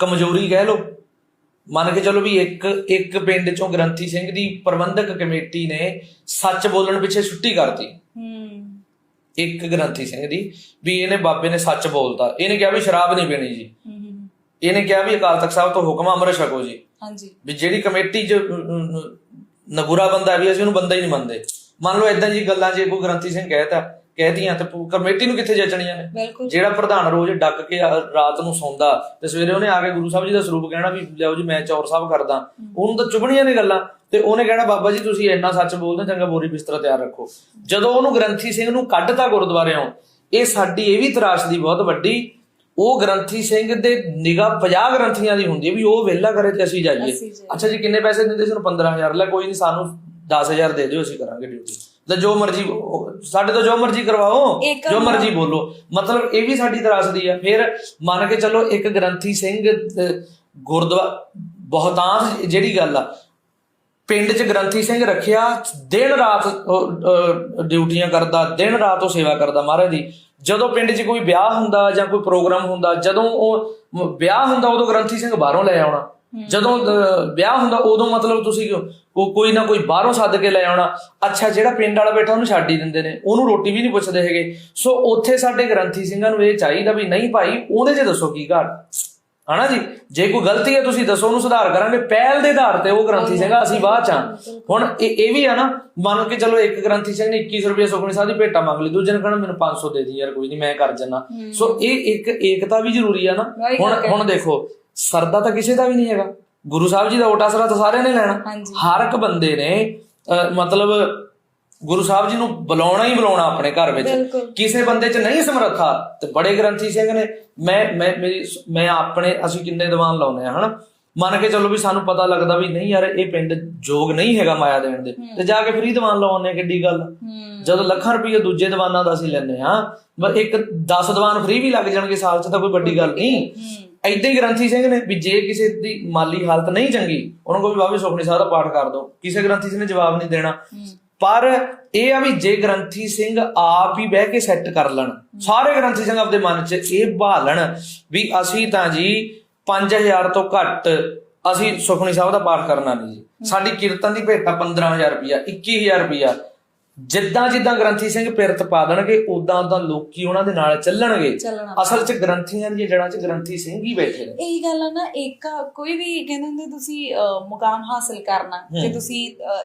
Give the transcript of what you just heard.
ਕਮਜ਼ੋਰੀ ਕਹਿ ਲਓ। ਮੰਨ ਕੇ ਚਲੋ ਵੀ ਇੱਕ ਇੱਕ ਪਿੰਡ ਚੋਂ ਗ੍ਰੰਥੀ ਸਿੰਘ ਦੀ ਪ੍ਰਬੰਧਕ ਕਮੇਟੀ ਨੇ ਸੱਚ ਬੋਲਣ ਪਿੱਛੇ ਛੁੱਟੀ ਕਰਤੀ। ਹੂੰ। ਇੱਕ ਗ੍ਰੰਥੀ ਸਿੰਘ ਦੀ ਵੀ ਇਹਨੇ ਬਾਬੇ ਨੇ ਸੱਚ ਬੋਲਤਾ। ਇਹਨੇ ਕਿਹਾ ਵੀ ਸ਼ਰਾਬ ਨਹੀਂ ਪੀਣੀ ਜੀ। ਇਹਨੇ ਕਿਹਾ ਵੀ ਅਕਾਲ ਤਖਤ ਸਾਹਿਬ ਤੋਂ ਹੁਕਮ ਆ, ਅੰਮ੍ਰਿਤ ਛਕੋ ਜੀ। ਹਾਂਜੀ। ਵੀ ਜਿਹੜੀ ਕਮੇਟੀ ਚ ਨਗੁਰਾ ਬੰਦਾ ਵੀ ਅਸੀਂ ਉਹਨੂੰ ਬੰਦਾ ਹੀ ਨਹੀਂ ਮੰਨਦੇ। ਮੰਨ ਲਓ ਇਦਾਂ ਜੀ ਗੱਲਾਂ ਜੇ ਕੋਈ ਗ੍ਰੰਥੀ ਸਿੰਘ ਕਹਿਤਾ। ਕਹਿਤੀਆਂ ਤੇ ਪੂ- ਕਮੇਟੀ ਨੂੰ ਕਿੱਥੇ ਜੱਜਣੀਆਂ ਨੇ? ਬਿਲਕੁਲ ਜਿਹੜਾ ਪ੍ਰਧਾਨ ਰੋਜ਼ ਡੱਕ ਕੇ ਆ- ਰਾਤ ਨੂੰ ਸੌਂਦਾ ਤੇ ਸਵੇਰੇ ਉਹਨੇ ਆ ਕੇ ਗੁਰੂ ਸਾਹਿਬ ਜੀ ਦਾ ਸਰੂਪ ਕਹਿਣਾ ਵੀ ਲਿਆਓ ਜੀ ਮੈਂ ਚੌਰ ਸਾਹਿਬ ਕਰਦਾ। ਉਹਨੂੰ ਤਾਂ ਚੁਭਣੀਆਂ ਨੇ ਗੱਲਾਂ ਤੇ ਉਹਨੇ ਕਹਿਣਾ ਬਾਬਾ ਜੀ ਤੁਸੀਂ ਇੰਨਾ ਸੱਚ ਬੋਲਦੇ ਹੋ, ਚੰਗਾ ਬੋਰੀ ਬਿਸਤਰਾ ਤਿਆਰ ਰੱਖੋ। ਜਦੋਂ ਉਹਨੂੰ ਗ੍ਰੰਥੀ ਸਿੰਘ ਨੂੰ ਕੱਢਤਾ ਗੁਰਦੁਆਰਿਓਂ ਇਹ ਸਾਡੀ ਇਹ ਵੀ ਤਰਾਸ਼ ਦੀ ਬਹੁਤ ਵੱਡੀ ਉਹ ਗ੍ਰੰਥੀ ਸਿੰਘ ਦੇ ਨਿਗਾਹ 50 ਗ੍ਰੰਥੀਆਂ ਦੀ ਹੁੰਦੀ ਹੈ ਵੀ ਉਹ ਵਿਹਲਾ ਕਰੇ ਤੇ ਅਸੀਂ ਜਾਈਏ। ਅੱਛਾ ਜੀ ਕਿੰਨੇ ਪੈਸੇ ਦਿੰਦੇ ਸੀ ਉਹਨੂੰ? 15000 ਲੈ ਕੋਈ ਨਹੀਂ ਸਾਨੂੰ 10000 ਦੇ ਦਿਓ ਅਸੀਂ ਕਰਾਂਗੇ ਡਿਊਟੀ ਲੈ ਜੋ ਮਰਜ਼ੀ ਸਾਡੇ ਤੋਂ ਜੋ ਮਰਜ਼ੀ ਕਰਵਾਓ ਜੋ ਮਰਜ਼ੀ ਬੋਲੋ। ਮਤਲਬ ਇਹ ਵੀ ਸਾਡੀ ਤਰਾਸਦੀ ਆ। ਫਿਰ ਮੰਨ ਕੇ ਚੱਲੋ ਇੱਕ ਗ੍ਰੰਥੀ ਸਿੰਘ ਗੁਰਦੁਆਰਾ ਬਹੁਤਾਂਸ਼ ਜਿਹੜੀ ਗੱਲ ਆ ਪਿੰਡ 'ਚ ਗ੍ਰੰਥੀ ਸਿੰਘ ਰੱਖਿਆ ਦਿਨ ਰਾਤ ਡਿਊਟੀਆਂ ਕਰਦਾ ਦਿਨ ਰਾਤ ਉਹ ਸੇਵਾ ਕਰਦਾ ਮਹਾਰਾਜ ਦੀ। ਜਦੋਂ ਪਿੰਡ 'ਚ ਕੋਈ ਵਿਆਹ ਹੁੰਦਾ ਜਾਂ ਕੋਈ ਪ੍ਰੋਗਰਾਮ ਹੁੰਦਾ ਜਦੋਂ ਉਹ ਵਿਆਹ ਹੁੰਦਾ ਉਦੋਂ ਗ੍ਰੰਥੀ ਸਿੰਘ ਬਾਹਰੋਂ ਲੈ ਆਉਣਾ। ਜਦੋਂ ਵਿਆਹ ਹੁੰਦਾ ਉਦੋਂ ਮਤਲਬ ਤੁਸੀਂ ਕੋਈ ਨਾ ਕੋਈ ਬਾਹਰੋਂ ਸੱਦ ਕੇ ਲੈ ਆਉਣਾ। ਅੱਛਾ ਜਿਹੜਾ ਪਿੰਡ ਵਾਲਾ ਬੈਠਾ ਉਹਨੂੰ ਛੱਡ ਹੀ ਦਿੰਦੇ ਨੇ। ਉਹਨੂੰ ਰੋਟੀ ਵੀ ਨਹੀਂ ਪੁੱਛਦੇ ਹੈਗੇ। ਸੋ ਉੱਥੇ ਸਾਡੇ ਗ੍ਰੰਥੀ ਸਿੰਘਾਂ ਨੂੰ ਇਹ ਚਾਹੀਦਾ ਵੀ ਨਹੀਂ ਭਾਈ ਉਹਦੇ 'ਚ ਦੱਸੋ ਕੀ ਘਾਟ ਹਨਾ ਜੀ? ਜੇ ਕੋਈ ਗਲਤੀ ਹੈ ਤੁਸੀਂ ਦੱਸੋ ਉਹਨੂੰ ਸੁਧਾਰ ਕਰਾਂਗੇ। ਪਹਿਲ ਦੇ ਆਧਾਰ ਤੇ ਉਹ ਗ੍ਰੰਥੀ ਸਿੰਘ ਅਸੀਂ ਬਾਅਦ ਚ ਹੁਣ ਇਹ ਇਹ ਵੀ ਆ ਨਾ ਮੰਨ ਕੇ ਚਲੋ ਇੱਕ ਗ੍ਰੰਥੀ ਸਿੰਘ ਨੇ 21 ਰੁਪਏ ਸੁਖਮਨੀ ਸਾਹਿਬ ਦੀ ਭੇਟਾ ਮੰਗ ਲਈ। ਦੂਜੇ ਨੇ ਕਹਿਣਾ ਮੈਨੂੰ 500 ਦੇ ਦੀ ਯਾਰ ਕੋਈ ਨਹੀਂ ਮੈਂ ਕਰ ਜੰਨਾ ਸੋ ਇਹ ਇੱਕ ਏਕਤਾ ਵੀ ਜ਼ਰੂਰੀ ਆ ਨਾ। ਹੁਣ ਹੁਣ ਦੇਖੋ ਸਰਦਾ ਤਾਂ ਕਿਸੇ ਦਾ ਵੀ ਨਹੀਂ ਹੈਗਾ। ਗੁਰੂ ਸਾਹਿਬ ਜੀ ਦਾ ਓਟਾ ਸਰਾ ਤਾਂ ਸਾਰਿਆਂ ਨੇ ਲੈਣਾ। ਹਰ ਇੱਕ ਬੰਦੇ ਨੇ ਮਤਲਬ ਗੁਰੂ ਸਾਹਿਬ ਜੀ ਨੂੰ ਬੁਲਾਉਣਾ ਹੀ ਬੁਲਾਉਣਾ ਆਪਣੇ ਘਰ ਵਿੱਚ। ਕਿਸੇ ਬੰਦੇ 'ਚ ਨਹੀਂ ਸਮਰੱਥਾ। ਤੇ ਬੜੇ ਗ੍ਰੰਥੀ ਸਿੰਘ ਨੇ ਮੈਂ ਮੈਂ ਮੇਰੀ ਮੈਂ ਆਪਣੇ ਅਸੀਂ ਕਿੰਨੇ ਦੀਵਾਨ ਲਾਉਨੇ ਆ ਹਨਾ? ਮੰਨ ਕੇ ਚੱਲੋ ਵੀ ਸਾਨੂੰ ਪਤਾ ਲੱਗਦਾ ਵੀ ਨਹੀਂ ਯਾਰ ਇਹ ਪਿੰਡ ਜੋਗ ਨਹੀਂ ਹੈਗਾ ਮਾਇਆ ਦੇਣ ਦੇ। ਤੇ ਜਾ ਕੇ ਫ੍ਰੀ ਦੀਵਾਨ ਲਾਉਨੇ ਕਿੱਡੀ ਗੱਲ। ਜਦੋਂ ਲੱਖਾਂ ਰੁਪਏ ਦੂਜੇ ਦੀਵਾਨਾਂ ਦਾ ਅਸੀਂ ਲੈਨੇ ਆ ਬਸ ਇੱਕ 10 ਦੀਵਾਨ ਫ੍ਰੀ ਵੀ ਲੱਗ ਜਾਣਗੇ ਸਾਲ 'ਚ ਤਾਂ ਕੋਈ ਵੱਡੀ ਗੱਲ ਨਹੀਂ। ਐਦਾਂ ਹੀ ਗ੍ਰੰਥੀ ਸਿੰਘ ਨੇ ਵੀ ਜੇ ਕਿਸੇ ਦੀ ਮਾਲੀ ਹਾਲਤ ਨਹੀਂ ਚੰਗੀ ਉਹਨਾਂ ਕੋਲ ਵੀ ਬਾਬੇ ਸੁਖਨੀ ਸਾਹਿਬ ਦਾ ਪਾਠ ਕਰ ਦੋ ਕਿਸੇ ਗ੍ਰੰਥੀ ਸਿੰਘ ਨੇ ਜਵਾਬ ਨਹੀਂ ਦੇਣਾ। ਪਰ ਇਹ ਆ ਵੀ ਜੇ ਗ੍ਰੰਥੀ ਸਿੰਘ ਆਪ ਹੀ ਬਹਿ ਕੇ ਸੈੱਟ ਕਰ ਲੈਣ ਸਾਰੇ ਗ੍ਰੰਥੀ ਸਿੰਘ ਆਪਦੇ ਮਨ 'ਚ ਇਹ ਭਾਲਣ ਵੀ ਅਸੀਂ ਤਾਂ ਜੀ 5000 ਤੋਂ ਘੱਟ ਅਸੀਂ ਸੁਖਨੀ ਸਾਹਿਬ ਦਾ ਪਾਠ ਕਰਨਾ ਨਹੀਂ ਜੀ। ਸਾਡੀ ਕੀਰਤਨ ਦੀ ਭੇਟਾ 15000 ਰੁਪਿਆ 21000 ਰੁਪਿਆ ਜਿੱਦਾਂ ਜਿੱਦਾਂ ਗ੍ਰੰਥੀ ਸਿੰਘ ਪਿਰਤ ਪਾ ਦੇਣਗੇ ਉਦਾਂ ਉਦਾਂ ਲੋਕੀ ਉਹਨਾਂ ਦੇ ਨਾਲ ਚੱਲਣਗੇ। ਚੱਲਣਾ। ਅਸਲ 'ਚ ਗ੍ਰੰਥੀਆਂ ਦੀਆਂ ਜੜ੍ਹਾਂ 'ਚ ਗ੍ਰੰਥੀ ਸਿੰਘ ਹੀ ਬੈਠੇ ਨੇ। ਇਹੀ ਗੱਲ ਆ ਨਾ ਇੱਕ ਕੋਈ ਵੀ ਕਹਿੰਦੇ ਹੁੰਦੇ ਤੁਸੀਂ ਮੁਕਾਮ ਹਾਸਲ ਕਰਨਾ ਜੇ ਤੁਸੀਂ